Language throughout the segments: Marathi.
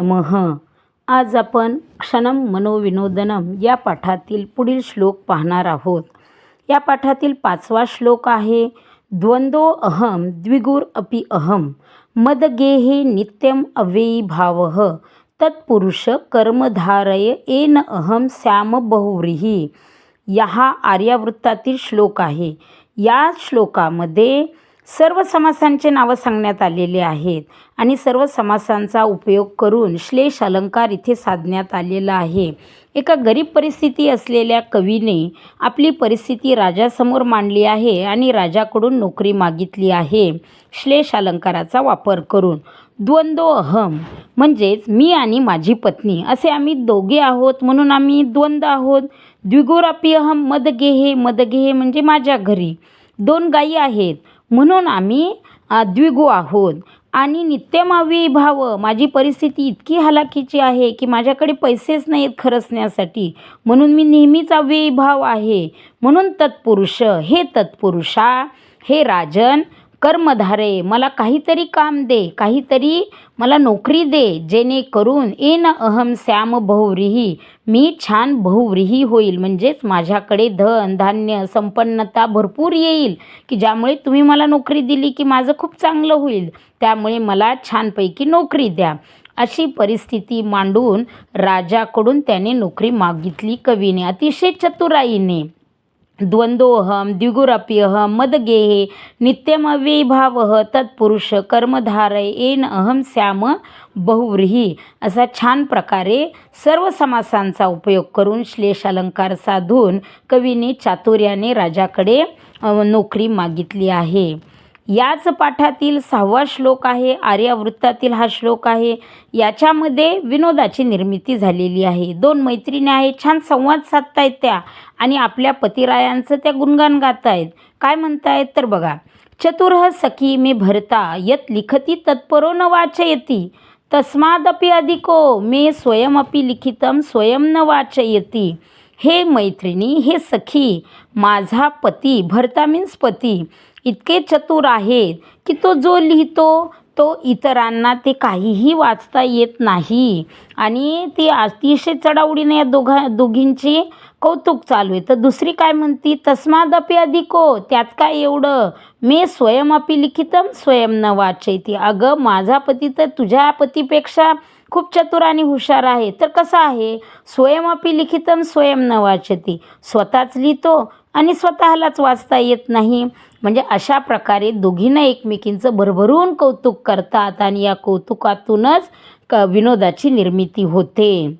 नमः. आज आपण क्षणम मनोविनोदनम या पाठातील पुढील श्लोक पाहणार आहोत. या पाठातील पाचवा श्लोक आहे द्वंद्वो अहम द्विगुर अपि अहम मदगेहे नित्यम अव्ययी भाव तत्पुरुष कर्मधारय एन अहम श्याम बहुव्रीही. या हा आर्यावृत्तातील श्लोक आहे. या श्लोकामध्ये सर्व समासांचे नावं सांगण्यात आलेले आहेत आणि सर्व समासांचा उपयोग करून श्लेष अलंकार इथे साधण्यात आलेला आहे. एका गरीब परिस्थिती असलेल्या कवीने आपली परिस्थिती राजासमोर मांडली आहे आणि राजाकडून नोकरी मागितली आहे. श्लेष अलंकाराचा वापर करून. द्वंद्व अहम म्हणजेच मी आणि माझी पत्नी. असे आम्ही दोघे आहोत म्हणून आम्ही द्वंद्व आहोत. द्विगोरापी अहम मदगेहे मदगेहे म्हणजे माझ्या घरी. दोन गायी आहेत. म्हणून आम्ही द्विगु आहोत. आणि नित्यमावी भाव माझी परिस्थिती इतकी हलाखीची आहे की माझ्याकडे पैसेच नाहीत खरचण्यासाठी. म्हणून मी नेहमीच अव्ययी भाव आहे. म्हणून तत्पुरुष हे तत्पुरुषा हे राजन कर्मधारे मला काहीतरी काम दे काहीतरी मला नोकरी दे जेणेकरून एन अहम श्याम बहुव्रीही मी छान बहुव्रीही होईल. म्हणजेच माझ्याकडे धन धान्य संपन्नता भरपूर येईल की ज्यामुळे तुम्ही मला नोकरी दिली की माझं खूप चांगलं होईल. त्यामुळे मला छानपैकी नोकरी द्या. अशी परिस्थिती मांडून राजाकडून त्याने नोकरी मागितली कवीने अतिशय चतुराईने. द्वंद्वोहम द्विगुरप्यहम मदगेहे नित्यमविभाव तत्पुरुष कर्मधारय एन अहम श्याम बहुव्रीही. असा छान प्रकारे सर्व समासांचा उपयोग करून श्लेष अलंकार साधून कवीने चातुर्याने राजाकडे नोकरी मागितली आहे. याच पाठातील सहावा श्लोक आहे आर्यावृत्तातील हा श्लोक आहे. याच्यामध्ये विनोदाची निर्मिती झालेली आहे. दोन मैत्रिणी आहेत छान संवाद साधतायत त्या आणि आपल्या पतिरायांचं त्या गुणगान गात आहेत काय म्हणतायत? तर बघा चतुरः सखी मे भरता यत लिखती तत्परो न वाचयती. तस्मादपि अधिको मे स्वयमपि लिखितम स्वयं न वाचयती. हे मैत्रिणी हे सखी माझा पती भरता मीन्स पती. इतके चतुर आहेत की तो जो लिहितो तो इतरांना ते काहीही वाचता येत नाही. आणि ती अतिशय चढावडीने या दोघा दोघींची कौतुक चालू आहे. तर दुसरी काय म्हणती? तस्मादपि अधिको त्यात काय एवढं? मे स्वयमपि लिखितम स्वयं न वाचयती. अगं माझा पती तर तुझ्या पतीपेक्षा खूप चतुर आणि हुशार आहे. तर कसं आहे? स्वयमपि लिखितम स्वयं न वाचती स्वतःच लिहितो आणि स्वतःलाच वाचता येत नाही. म्हणजे अशा प्रकारे दोघींना एकमेकींचं भरभरून कौतुक करतात आणि या कौतुकातूनच क विनोदाची निर्मिती होते.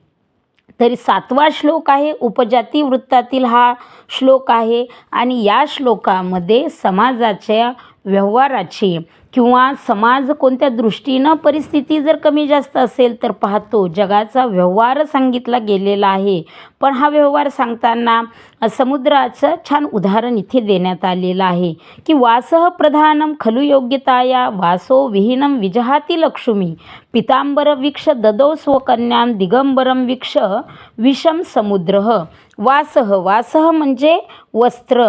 तरी सातवा श्लोक आहे उपजाती वृत्तातील हा श्लोक आहे आणि या श्लोकामध्ये समाजाच्या व्यवहाराची किंवा समाज कोणत्या दृष्टीनं परिस्थिती जर कमी जास्त असेल तर पाहतो जगाचा व्यवहार सांगितला गेलेला आहे. पण हा व्यवहार सांगताना समुद्राचं छान उदाहरण इथे देण्यात आलेलं आहे की वासः प्रधानम खलु योग्यताया वासो विहीनम विजहाती लक्ष्मी. पितांबर वीक्ष ददौ स्वकन्याम दिगंबरम वीक्ष विषम समुद्र. वासः वासः म्हणजे वस्त्र.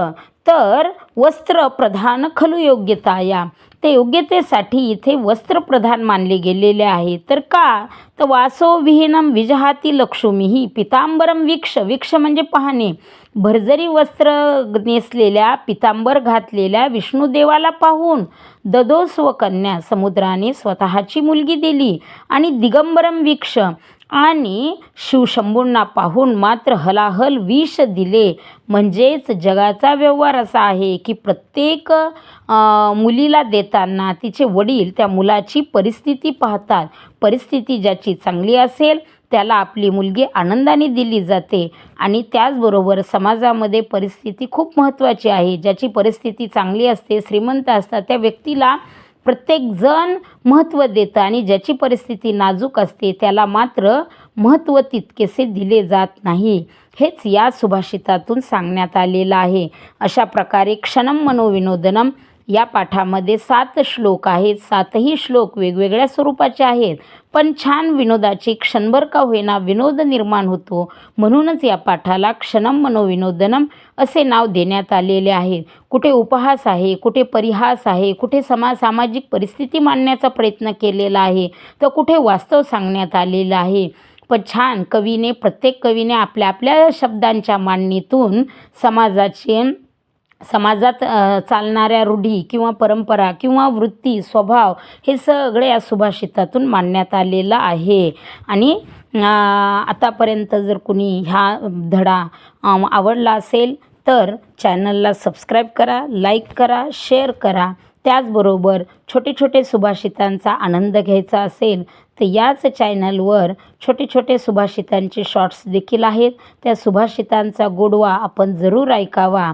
तर वस्त्र प्रधान खलु योग्यता या ते योग्यतेसाठी इथे वस्त्र प्रधान मानले गेलेले आहे. तर का? तर वासो विजहाती विजहाती लक्ष्मीही पितांबरम वीक्ष. वीक्ष म्हणजे पाहणे. भरजरी वस्त्र नेसलेल्या पितांबर घातलेल्या विष्णुदेवाला पाहून ददो स्वकन्या समुद्राने स्वतःची मुलगी दिली आणि दिगंबरम वीक्ष. आणि शिवशंभूंना पाहून मात्र हलाहल विष दिले. म्हणजेच जगाचा व्यवहार असा आहे की प्रत्येक मुलीला देताना तिचे वडील त्या मुलाची परिस्थिती पाहतात. परिस्थिती ज्याची चांगली असेल त्याला आपली मुलगी आनंदाने दिली जाते. आणि त्याचबरोबर समाजामध्ये परिस्थिती खूप महत्त्वाची आहे. ज्याची परिस्थिती चांगली असते श्रीमंत असतात त्या व्यक्तीला प्रत्येकजण महत्त्व देतं आणि ज्याची परिस्थिती नाजूक असते त्याला मात्र महत्त्व तितकेसे दिले जात नाही. हेच या सुभाषितातून सांगण्यात आलेलं आहे. अशा प्रकारे क्षणम मनोविनोदनम या पाठामध्ये सात श्लोक आहेत. सातही श्लोक वेगवेगळ्या स्वरूपाचे आहेत. पण छान विनोदाची क्षणभर का होईना विनोद निर्माण होतो. म्हणूनच या पाठाला क्षणम मनोविनोदनम असे नाव देण्यात आलेले आहे. कुठे उपहास आहे कुठे परिहास आहे कुठे समा सामाजिक परिस्थिती मांडण्याचा प्रयत्न केलेला आहे तर कुठे वास्तव सांगण्यात आलेलं आहे. पण छान कवीने प्रत्येक कवीने आपल्या आपल्या शब्दांच्या मांडणीतून समाजाचे समाजात चालणाऱ्या रूढी किंवा परंपरा किंवा वृत्ती स्वभाव हे सगळे या सुभाषितातून मांडण्यात आलेलं आहे. आणि आतापर्यंत जर कुणी ह्या धडा आवडला असेल तर चॅनलला सबस्क्राईब करा लाईक करा शेअर करा. त्याचबरोबर छोटे छोटे सुभाषितांचा आनंद घ्यायचा असेल तर याच चॅनलवर छोटे छोटे सुभाषितांचे शॉर्ट्स देखील आहेत. त्या सुभाषितांचा गोडवा आपण जरूर ऐकावा.